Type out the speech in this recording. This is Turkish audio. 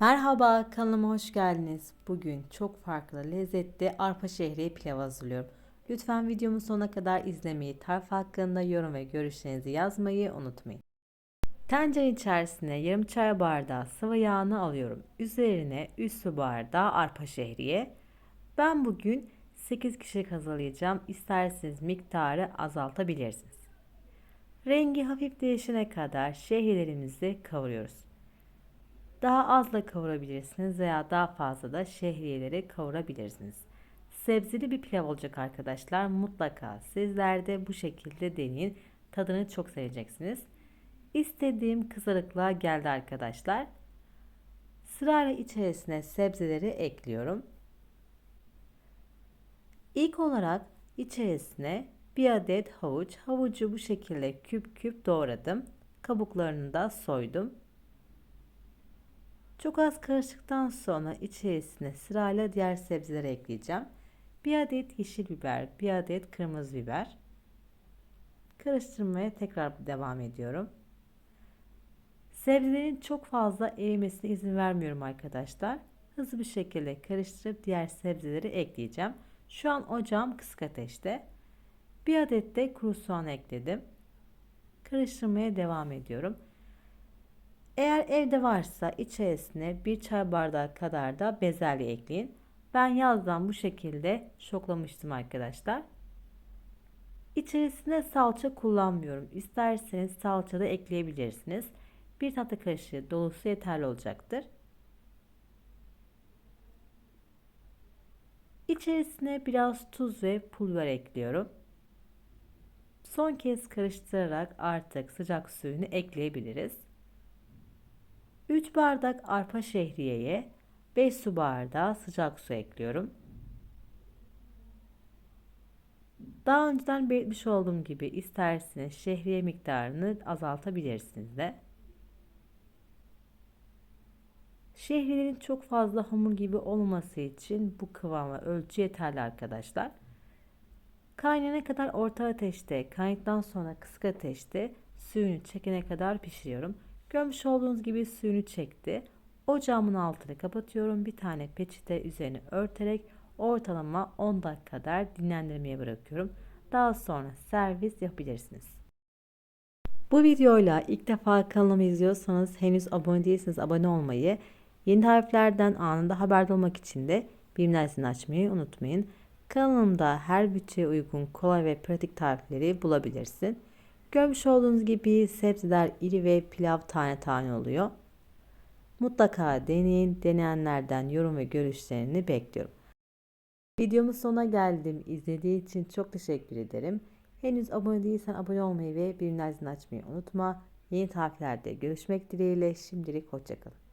Merhaba, kanalıma hoş geldiniz. Bugün çok farklı, lezzetli arpa şehriye pilav hazırlıyorum. Lütfen videomun sonuna kadar izlemeyi, tarif hakkında yorum ve görüşlerinizi yazmayı unutmayın. Tencere içerisine yarım çay bardağı sıvı yağını alıyorum. Üzerine 3 su bardağı arpa şehriye. Ben bugün 8 kişilik hazırlayacağım. İsterseniz miktarı azaltabilirsiniz. Rengi hafif değişene kadar şehriyelerimizi kavuruyoruz. Daha az da kavurabilirsiniz veya daha fazla da şehriyeleri kavurabilirsiniz. Sebzeli bir pilav olacak arkadaşlar. Mutlaka sizler de bu şekilde deneyin. Tadını çok seveceksiniz. İstediğim kızarıklığa geldi arkadaşlar. Sırayla içerisine sebzeleri ekliyorum. İlk olarak içerisine bir adet havuç. Havucu bu şekilde küp küp doğradım. Kabuklarını da soydum. Çok az karıştıktan sonra içerisine sırayla diğer sebzeleri ekleyeceğim. Bir adet yeşil biber, bir adet kırmızı biber. Karıştırmaya tekrar devam ediyorum. Sebzelerin çok erimesine eğmesine izin vermiyorum arkadaşlar. Hızlı bir şekilde karıştırıp diğer sebzeleri ekleyeceğim. Şu an ocağım kısık ateşte. Bir adet de kuru soğan ekledim. Karıştırmaya devam ediyorum. Eğer evde varsa içerisine bir çay bardağı kadar da bezelye ekleyin. Ben yazdan bu şekilde şoklamıştım arkadaşlar. İçerisine salça kullanmıyorum. İsterseniz salça da ekleyebilirsiniz. Bir tatlı kaşığı dolusu yeterli olacaktır. İçerisine biraz tuz ve pul biber ekliyorum. Son kez karıştırarak artık sıcak suyunu ekleyebiliriz. 3 bardak arpa şehriyeye 5 su bardağı sıcak su ekliyorum. Daha önceden belirtmiş olduğum gibi isterseniz şehriye miktarını azaltabilirsiniz de. Şehriyelerin çok fazla hamur gibi olması için bu kıvama ölçü yeterli arkadaşlar. Kaynana kadar orta ateşte, kaynadıktan sonra kısık ateşte suyunu çekene kadar pişiriyorum. Görmüş olduğunuz gibi suyunu çekti. Ocağımın altını kapatıyorum. Bir tane peçete üzerine örterek ortalama 10 dakika kadar dinlendirmeye bırakıyorum. Daha sonra servis yapabilirsiniz. Bu videoyla ilk defa kanalımı izliyorsanız henüz abone değilseniz abone olmayı, yeni tariflerden anında haberdar olmak için de bildirim açmayı unutmayın. Kanalımda her bütçeye uygun kolay ve pratik tarifleri bulabilirsin. Görmüş olduğunuz gibi sebzeler iri ve pilav tane tane oluyor. Mutlaka deneyin. Deneyenlerden yorum ve görüşlerini bekliyorum. Videomun sonuna geldim. İzlediği için çok teşekkür ederim. Henüz abone değilsen abone olmayı ve bildirimleri açmayı unutma. Yeni tariflerde görüşmek dileğiyle. Şimdilik hoşçakalın.